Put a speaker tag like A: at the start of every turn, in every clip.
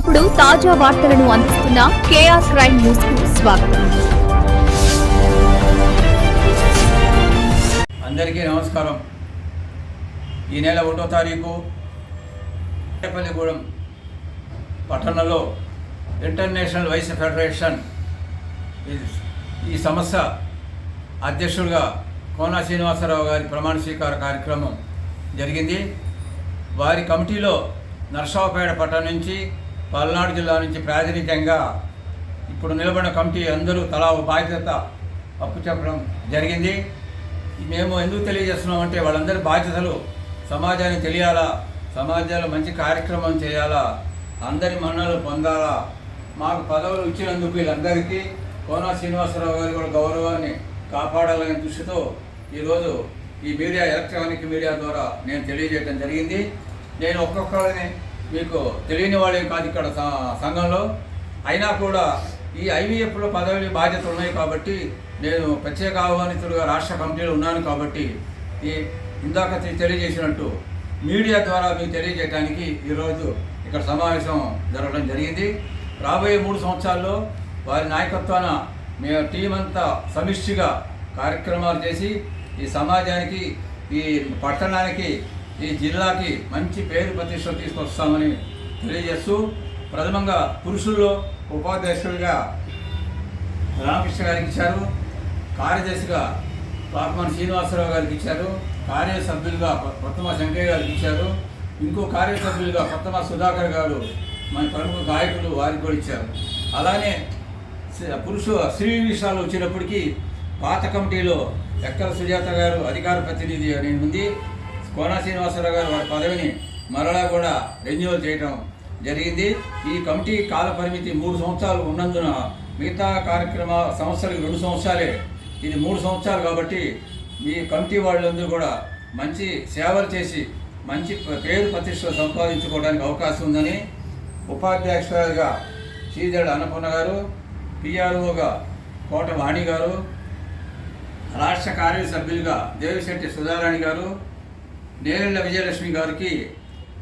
A: ఎప్పటికప్పుడు తాజా వార్తలను అందిస్తున్న కేఆర్ క్రైమ్ న్యూస్కు స్వాగతం.
B: అందరికీ నమస్కారం. ఈ నెల ఒకటో తారీఖు పల్లిగూడెం పట్టణంలో ఇంటర్నేషనల్ వైస్ ఫెడరేషన్ ఈ- సంస్థ అధ్యక్షుడిగా కోన శ్రీనివాసరావు గారి ప్రమాణ స్వీకార కార్యక్రమం జరిగింది. వారి కమిటీలో నర్సాపేట పట్టణం నుంచి పల్నాడు జిల్లా నుంచి ప్రాతినిధ్యంగా ఇప్పుడు నిలబడిన కమిటీ అందరూ తలా బాధ్యత అప్పు చెప్పడం జరిగింది. మేము ఎందుకు తెలియజేస్తున్నామంటే వాళ్ళందరి బాధ్యతలు సమాజానికి తెలియాలా? సమాజంలో మంచి కార్యక్రమం చేయాలా? అందరి మన్నలు పొందాలా? మాకు పదవులు ఇచ్చినందుకు వీళ్ళందరికీ కోనా శ్రీనివాసరావు గారి కూడా గౌరవాన్ని కాపాడాలనే దృష్టితో ఈరోజు ఈ మీడియా ఎలక్ట్రానిక్ మీడియా ద్వారా నేను తెలియజేయడం జరిగింది. నేను ఒక్కొక్కరిని మీకు తెలియని వాళ్ళేం కాదు ఇక్కడ సంఘంలో. అయినా కూడా ఈ ఐవీఎఫ్లో పదవి బాధ్యతలు ఉన్నాయి కాబట్టి నేను ప్రత్యేక ఆహ్వానితుడుగా రాష్ట్ర కమిటీలో ఉన్నాను కాబట్టి ఈ ఇందాక తెలియజేసినట్టు మీడియా ద్వారా మీకు తెలియజేయడానికి ఈరోజు ఇక్కడ సమావేశం జరగడం జరిగింది. రాబోయే మూడు సంవత్సరాల్లో వారి నాయకత్వాన మేము టీం అంతా సమిష్టిగా కార్యక్రమాలు చేసి ఈ సమాజానికి ఈ పట్టణానికి ఈ జిల్లాకి మంచి పేరు ప్రతిష్ట తీసుకొస్తామని తెలియజేస్తూ ప్రథమంగా పురుషుల్లో ఉపాధ్యక్షుడిగా రామకృష్ణ గారికి ఇచ్చారు. కార్యదర్శిగా పాపమని శ్రీనివాసరావు గారికి ఇచ్చారు. కార్యసభ్యులుగా కొత్తమ శంకయ్య గారికి ఇచ్చారు. ఇంకో కార్యసభ్యులుగా కొత్తమ సుధాకర్ గారు మన ప్రముఖ గాయకులు వారికి కూడా ఇచ్చారు. అలానే పురుషు స్త్రీ విషయాలు వచ్చినప్పటికీ పాత కమిటీలో ఎక్కల సుజాత గారు అధికార ప్రతినిధి అని ఉంది. కోన శ్రీనివాసరావు గారు వారి పదవిని మరలా కూడా రెన్యువల్ చేయడం జరిగింది. ఈ కమిటీ కాల పరిమితి మూడు సంవత్సరాలు ఉన్నందున మిగతా కార్యక్రమ సంవత్సరాలకు రెండు సంవత్సరాలే. ఇది మూడు సంవత్సరాలు కాబట్టి మీ కమిటీ వాళ్ళందరూ కూడా మంచి సేవలు చేసి మంచి పేరు ప్రతిష్టలు సంపాదించుకోవడానికి అవకాశం ఉందని ఉపాధ్యక్షురాలుగా శ్రీదేడు అన్నపూర్ణ గారు పిఆర్ఓగా కోట వాణి గారు రాష్ట్ర కార్యసభ్యులుగా దేవిశెట్టి సుధారాణి గారు నేరెళ్ళ విజయలక్ష్మి గారికి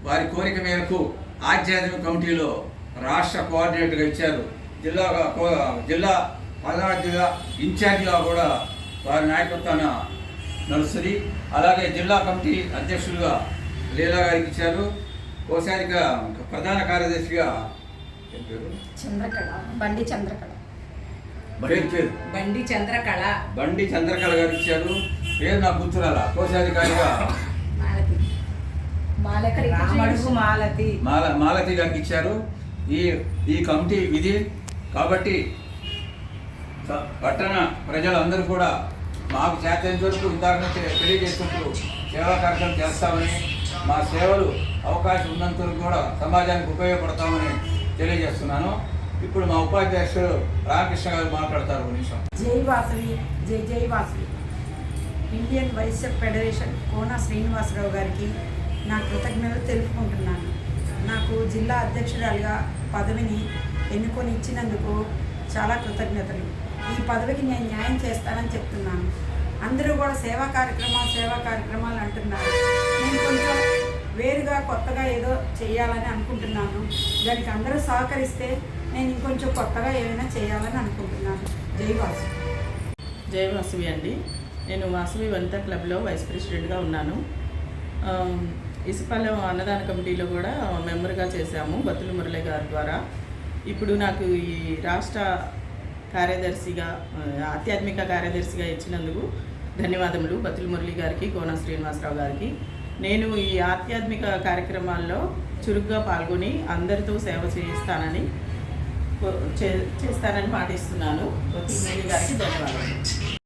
B: వారి కోరిక మేరకు ఆధ్యాత్మిక కమిటీలో రాష్ట్ర కోఆర్డినేటర్గా ఇచ్చారు. జిల్లా కో- జిల్లా పల్నాడు జిల్లా ఇన్ఛార్జిగా కూడా వారి నాయకత్వాన నడుస్తుంది. అలాగే జిల్లా కమిటీ అధ్యక్షులుగా లీలా గారికి ఇచ్చారు. కోసారిగా ప్రధాన కార్యదర్శిగా?
C: చంద్రకళ బండి చంద్రకళ. బండి చంద్రకళ.
B: బండి చంద్రకళ గారు ఇచ్చారు. పేరు నా గుర్తురాల కోశాధికారిగా
D: రామడుగు మాలతి.
B: మాల మాలతి గారికి ఇచ్చారు. ఈ ఈ కమిటీ విధి కాబట్టి పట్టణ ప్రజలందరూ కూడా మాకు చేతనంత వరకు నుంచి తెలియజేసుకుంటూ సేవా కార్యక్రమం చేస్తామని మా సేవలు అవకాశం ఉన్నంత వరకు కూడా సమాజానికి ఉపయోగపడతామని తెలియజేస్తున్నాను. ఇప్పుడు మా ఉపాధ్యక్షుడు రామకృష్ణ గారు మాట్లాడతారు నిమిషం.
D: జై వాసవి జై జై వాసవి. ఇండియన్ వైశ్య ఫెడరేషన్ కోన శ్రీనివాసరావు గారికి నా కృతజ్ఞతలు తెలుపుకుంటున్నాను. నాకు జిల్లా అధ్యక్షురాలుగా పదవిని ఎన్నుకొని ఇచ్చినందుకు చాలా కృతజ్ఞతలు. ఈ పదవికి నేను న్యాయం చేస్తానని చెప్తున్నాను. అందరూ కూడా సేవా కార్యక్రమాలు సేవా కార్యక్రమాలు అంటున్నారు. నేను కొంచెం వేరుగా కొత్తగా ఏదో చేయాలని అనుకుంటున్నాను. దానికి అందరూ సహకరిస్తే నేను ఇంకొంచెం కొత్తగా ఏమైనా చేయాలని అనుకుంటున్నాను. జై వాసు.
E: జై అండి. నేను వాసవి వనిత క్లబ్లో వైస్ ప్రెసిడెంట్గా ఉన్నాను. ఇసుపాలెం అన్నదాన కమిటీలో కూడా మెంబర్గా చేశాము బతులు మురళి గారి ద్వారా. ఇప్పుడు నాకు ఈ రాష్ట్ర కార్యదర్శిగా ఆధ్యాత్మిక కార్యదర్శిగా ఇచ్చినందుకు ధన్యవాదములు బతులు మురళి గారికి కోన శ్రీనివాసరావు గారికి. నేను ఈ ఆధ్యాత్మిక కార్యక్రమాల్లో చురుగ్గా పాల్గొని అందరితో సేవ చేయిస్తానని చే- చేస్తానని పాటిస్తున్నాను బతులు మురళి గారికి ధన్యవాదాలు